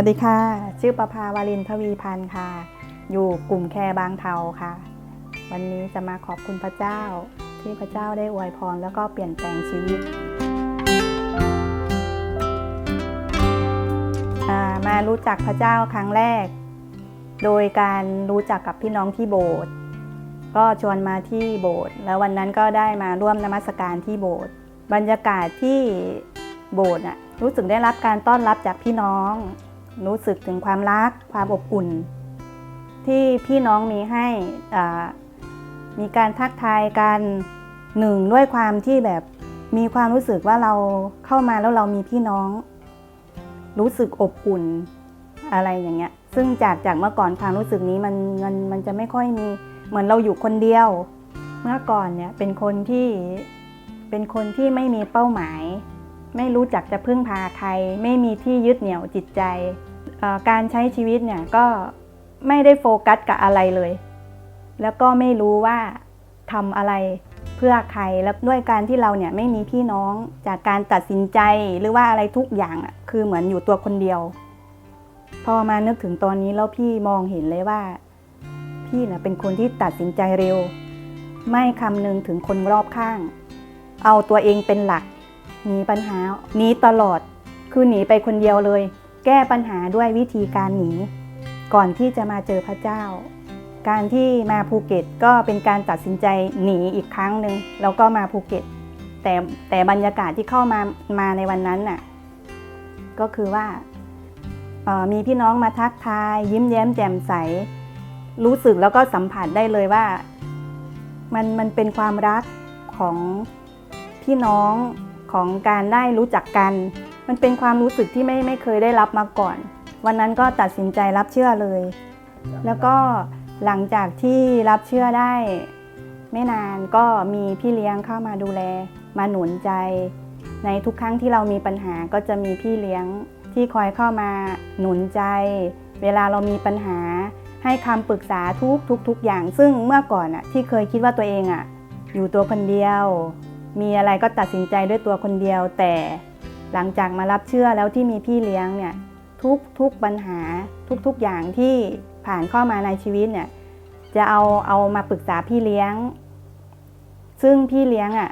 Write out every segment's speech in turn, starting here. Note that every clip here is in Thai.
วัสดีค่ะ ชื่อประภาวารินทวีพันธ์ค่ะ อยู่กลุ่มแคร์บางเทาค่ะ วันนี้จะมาขอบคุณพระเจ้าที่พระเจ้าได้อวยพรแล้วก็เปลี่ยนแปลงชีวิต มารู้จักพระเจ้าครั้งแรก โดยการรู้จักกับพี่น้องที่โบสถ์ก็ชวนมาที่โบสถ์แล้ววันนั้นก็ได้มาร่วมนมัสการที่โบสถ์บรรยากาศที่โบสถ์น่ะรู้สึกได้รับการต้อนรับจากพี่น้อง รู้สึกถึงความรัก ความอบอุ่น ที่พี่น้องมีให้อ่ามีการทักทายกันหนึ่งด้วยความที่แบบมีความรู้สึกว่าเราเข้ามาแล้วเรามีพี่น้อง รู้สึกอบอุ่นอะไรอย่างเงี้ย ซึ่งจากจากเมื่อก่อนความรู้สึกนี้มันมันมันจะไม่ค่อยมีเหมือนเราอยู่คนเดียว เมื่อก่อนเนี่ยเป็นคนที่เป็นคนที่ไม่มีเป้าหมาย ไม่รู้จักจะพึ่งพาใคร ไม่มีที่ยึดเหนี่ยวจิตใจ การใช้ชีวิตเนี่ยก็ไม่ได้โฟกัสกับอะไรเลย แล้วก็ไม่รู้ว่าทำอะไรเพื่อใคร แล้วด้วยการที่เราเนี่ยไม่มีพี่น้องจากการตัดสินใจหรือว่าอะไรทุกอย่างอะคือเหมือนอยู่ตัวคนเดียว พอมานึกถึงตอนนี้แล้วพี่มองเห็นเลยว่า พี่น่ะเป็นคนที่ตัดสินใจเร็ว ไม่คำนึงถึงคนรอบข้าง เอาตัวเองเป็นหลักหนีปัญหาหนีตลอด คือหนีไปคนเดียวเลย แก้ปัญหาด้วยวิธีการหนี ก่อนที่จะมาเจอพระเจ้า การที่มาภูเก็ตก็เป็นการตัดสินใจหนีอีกครั้งหนึ่งแล้วก็มาภูเก็ต แต่แต่บรรยากาศที่เข้ามามาในวันนั้นน่ะก็คือว่ามีพี่น้องมาทักทาย ยิ้มแย้มแจ่มใส รู้สึกแล้วก็สัมผัสได้เลยว่า มันมันเป็นความรักของพี่น้องของการได้รู้จักกัน มันเป็นความรู้สึกที่ไม่ไม่เคยได้รับมาก่อน วันนั้นก็ตัดสินใจรับเชื่อเลย แล้วก็หลังจากที่รับเชื่อได้ ไม่นานก็มีพี่เลี้ยงเข้ามาดูแล มาหนุนใจ ในทุกครั้งที่เรามีปัญหาก็จะมีพี่เลี้ยงที่คอยเข้ามาหนุนใจ เวลาเรามีปัญหา ให้คำปรึกษาทุกทุกทุกอย่าง ซึ่งเมื่อก่อนอะที่เคยคิดว่าตัวเองอะอยู่ตัวคนเดียว มีอะไรก็ตัดสินใจด้วยตัวคนเดียวแต่ หลังจากมารับเชื่อแล้วที่มีพี่เลี้ยงเนี่ยทุกทุกปัญหาทุกทุกอย่างที่ผ่านเข้ามาในชีวิตเนี่ยจะเอาเอามาปรึกษาพี่เลี้ยง ซึ่งพี่เลี้ยงอะ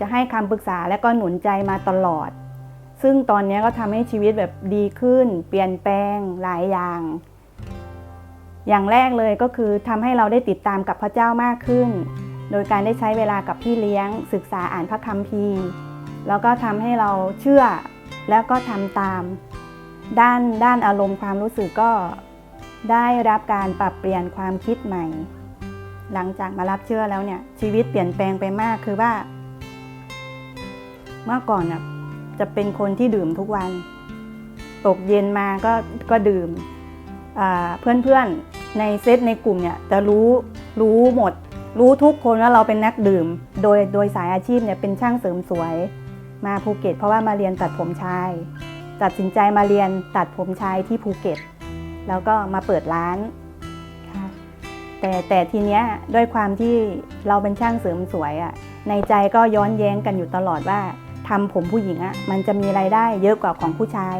จะให้คำปรึกษาและก็หนุนใจมาตลอด ซึ่งตอนนี้ก็ทำให้ชีวิตแบบดีขึ้น เปลี่ยนแปลงหลายอย่าง อย่างแรกเลยก็คือทำให้เราได้ติดตามกับพระเจ้ามากขึ้น โดยการได้ใช้เวลากับพี่เลี้ยง ศึกษาอ่านพระคัมภีร์ แล้วก็ทำให้เราเชื่อแล้วก็ทำตาม ด้านด้านอารมณ์ความรู้สึกก็ได้รับการปรับเปลี่ยนความคิดใหม่ หลังจากมารับเชื่อแล้วเนี่ยชีวิตเปลี่ยนแปลงไปมากคือว่า เมื่อก่อนน่ะจะเป็นคนที่ดื่มทุกวัน ตกเย็นมาก็ก็ดื่มเพื่อนเพื่อนๆในเซตในกลุ่มเนี่ยจะรู้รู้หมด รู้ทุกคนว่าเราเป็นนักดื่ม โดยโดยสายอาชีพเนี่ยเป็นช่างเสริมสวย มาภูเก็ต เพราะว่ามาเรียนตัดผมชาย ตัดสินใจมาเรียนตัดผมชายที่ภูเก็ต แล้วก็มาเปิดร้านค่ะแต่แต่ทีเนี้ยด้วยความที่เราเป็นช่างเสริมสวยอะ่ะในใจก็ย้อนแย้งกันอยู่ตลอดว่าทำผมผู้หญิงอะ่ะมันจะมีรายได้เยอะกว่าของผู้ชาย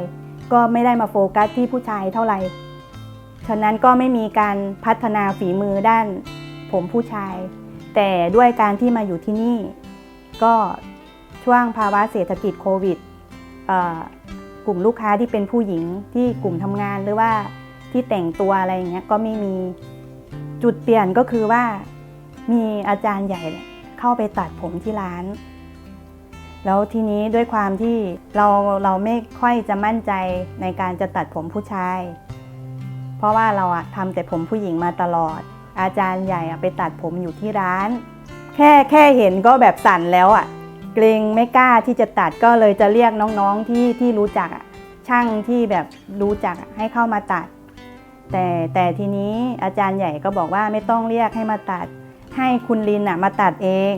ก็ไม่ได้มาโฟกัสที่ผู้ชายเท่าไหร่ฉะนั้นก็ไม่มีการพัฒนาฝีมือด้านผมผู้ชาย แต่ด้วยการที่มาอยู่ที่นี่ ก็ ช่วงภาวะเศรษฐกิจโควิดกลุ่มลูกค้าที่เป็นผู้หญิงที่กลุ่มทำงานหรือว่าที่แต่งตัวอะไรอย่างเงี้ยก็ไม่มีจุดเปลี่ยนก็คือว่ามีอาจารย์ใหญ่เข้าไปตัดผมที่ร้าน แล้วทีนี้ด้วยความที่เราเราไม่ค่อยจะมั่นใจในการจะตัดผมผู้ชาย เพราะว่าเราอะทำแต่ผมผู้หญิงมาตลอด อาจารย์ใหญ่อะไปตัดผมอยู่ที่ร้าน แค่แค่เห็นก็แบบสั่นแล้วอะ เกรงไม่กล้าที่จะตัดก็เลยจะเรียกน้องๆที่ที่รู้จักอะช่างที่แบบรู้จักให้เข้ามาตัด แต่แต่ทีนี้อาจารย์ใหญ่ก็บอกว่าไม่ต้องเรียกให้มาตัด ให้คุณลินอะมาตัดเอง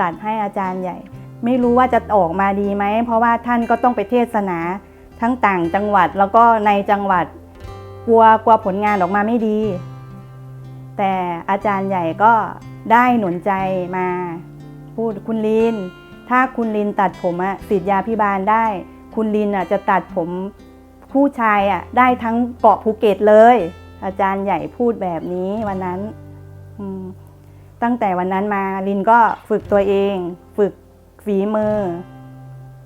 ตัดให้อาจารย์ใหญ่ ไม่รู้ว่าจะออกมาดีไหมเพราะว่าท่านก็ต้องไปเทศนาทั้งต่างจังหวัดแล้วก็ในจังหวัดกลัวกลัวผลงานออกมาไม่ดี แต่อาจารย์ใหญ่ก็ได้หนุนใจมา พูดคุณลิน ถ้าคุณลินตัดผมอะติดยาพิบาลได้ คุณลินอะจะตัดผมผู้ชายอะได้ทั้งเกาะภูเก็ตเลย อาจารย์ใหญ่พูดแบบนี้วันนั้นตั้งแต่วันนั้นมาลินก็ฝึกตัวเอง ฝึกฝีมือ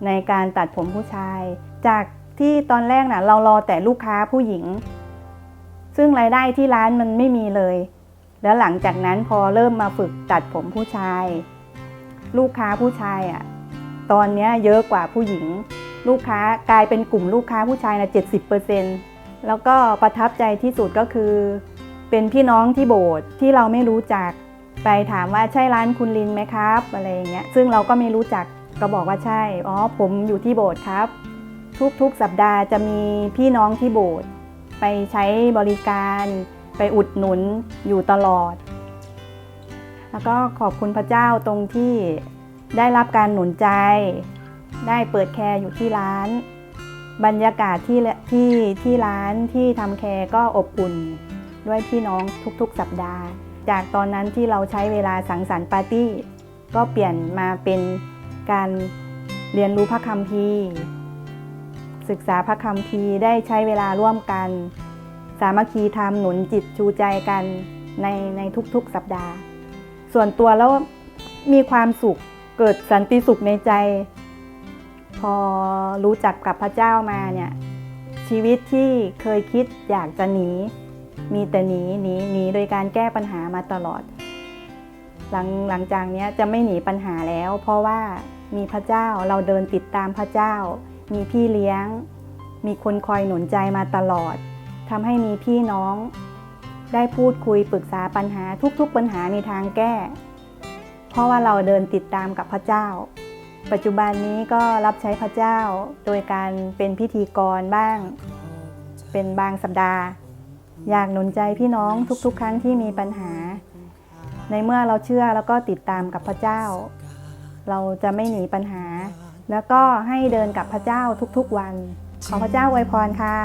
ในการตัดผมผู้ชาย จากที่ตอนแรกน่ะ เรารอแต่ลูกค้าผู้หญิง ซึ่งรายได้ที่ร้านมันไม่มีเลย แล้วหลังจากนั้นพอเริ่มมาฝึกตัดผมผู้ชาย ลูกค้าผู้ชายอะตอนนี้เยอะกว่าผู้หญิง ลูกค้ากลายเป็นกลุ่มลูกค้าผู้ชายนะ70%แล้วก็ประทับใจที่สุดก็คือ เป็นพี่น้องที่โบสถ์ที่เราไม่รู้จัก ไปถามว่าใช่ร้านคุณลินไหมครับ อะไรอย่างเงี้ยซึ่งเราก็ไม่รู้จักก็บอกว่าใช่อ๋อผมอยู่ที่โบสถ์ครับ ทุกๆสัปดาห์จะมีพี่น้องที่โบสถ์ไปใช้บริการ ไปอุดหนุนอยู่ตลอด แล้วก็ขอบคุณพระเจ้าตรงที่ได้รับการหนุนใจ ได้เปิดแคร์อยู่ที่ร้าน บรรยากาศที่ที่ที่ร้านที่ทำแคร์ก็อบอุ่น ด้วยพี่น้องทุกๆสัปดาห์ จากตอนนั้นที่เราใช้เวลาสังสรรค์ปาร์ตี้ ก็เปลี่ยนมาเป็นการเรียนรู้พระคัมภีร์ศึกษาพระคัมภีร์ได้ใช้เวลาร่วมกัน สามัคคีธรรมหนุนจิตชูใจกันในในทุกๆสัปดาห์ ส่วนตัวแล้วมีความสุขเกิดสันติสุขในใจ พอรู้จักกับพระเจ้ามาเนี่ยชีวิตที่เคยคิดอยากจะหนี มีแต่หนีหนีหนีโดยการแก้ปัญหามาตลอด หลังหลังจากนี้จะไม่หนีปัญหาแล้ว เพราะว่ามีพระเจ้าเราเดินติดตามพระเจ้า มีพี่เลี้ยง มีคนคอยหนุนใจมาตลอดทำให้มีพี่น้อง ได้พูดคุยปรึกษาปัญหาทุกๆปัญหามีทางแก้ เพราะว่าเราเดินติดตามกับพระเจ้า ปัจจุบันนี้ก็รับใช้พระเจ้าโดยการเป็นพิธีกรบ้าง เป็นบางสัปดาห์ อยากหนุนใจพี่น้องทุกๆ ครั้งที่มีปัญหา ในเมื่อเราเชื่อแล้วก็ติดตามกับพระเจ้า เราจะไม่หนีปัญหา แล้วก็ให้เดินกับพระเจ้าทุกๆวัน ขอพระเจ้าอวยพรค่ะ